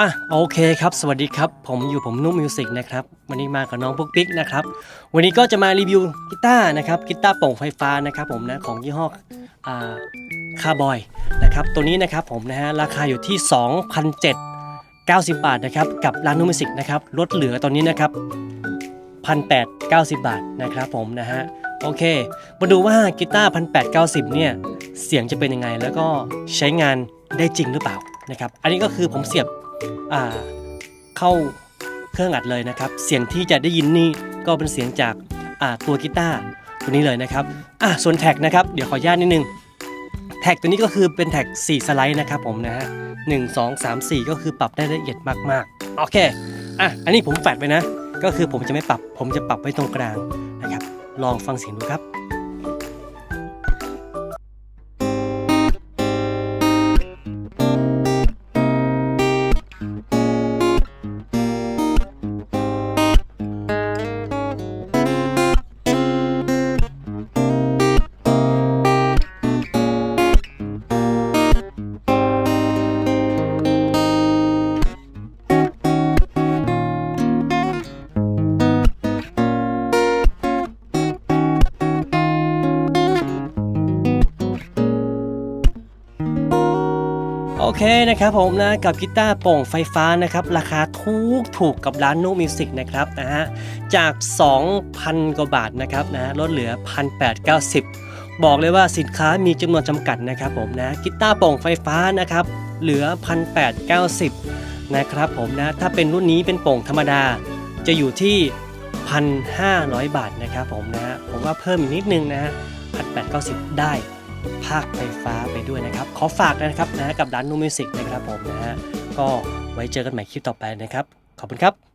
อะโอเคครับ สวัสดีครับ ผมอยู่ผมนุ่มมิวสิกนะครับ วันนี้มากับน้องปุ๊กปิ๊กนะครับ วันนี้ก็จะมารีวิวกีตาร์นะครับกีตาร์โปร่งไฟฟ้านะครับผมนะของยี่ห้อคาร์บอยนะครับตัวนี้นะครับผมนะฮะราคาอยู่ที่ 2,790 บาทนะครับกับร้านนุ่มมิวสิกนะครับลดเหลือตอนนี้นะครับ1,890 บาทนะครับผมนะฮะโอเค มาดูว่ากีตาร์1,890 เนี่ยเสียงจะเป็นยังไงแล้วก็ใช้งานได้จริงหรือเปล่านะครับอันนี้ก็คือผมเสียบ เข้าเครื่องอัดเลยนะครับ เสียงที่จะได้ยินนี่ก็เป็นเสียงจากอ่าตัวกีตาร์ตัวนี้เลยนะครับอะส่วนแท็กนะครับเดี๋ยวขออนุญาตนิดนึงแท็กตัวนี้ก็คือเป็นแท็ก 4 สไลด์นะครับผมนะฮะหนึ่งสองสามสี่ก็คือปรับได้ละเอียดมากๆ โอเค อะ อันนี้ผมแฟดไปนะ ก็คือผมจะไม่ปรับ ผมจะปรับไว้ตรงกลางนะครับ ลองฟังเสียงดูครับ โอเคนะครับผมนะกับกีตาร์โป่งไฟฟ้านะครับราคาถูกถูกกับร้านนูมิวสิกนะครับนะฮะจาก 2,000 กว่าบาทนะครับนะลดเหลือ 1,890 บอกเลยว่าสินค้ามีจำนวนจำกัดนะครับผมนะกีตาร์โป่งไฟฟ้านะครับเหลือ 1,890 นะครับผมนะถ้าเป็นรุ่นนี้เป็นโป่งธรรมดาจะอยู่ที่ 1,500 บาทนะครับผมนะฮะผมว่าเพิ่มอีกนิดนึงนะฮะ1,890 ได้ ภาคไฟฟ้าไปด้วยนะครับ ขอฝากนะครับนะกับด้านนูมิวสิกนะครับผมนะฮะก็ไว้เจอกันใหม่คลิปต่อไปนะครับ ขอบคุณครับ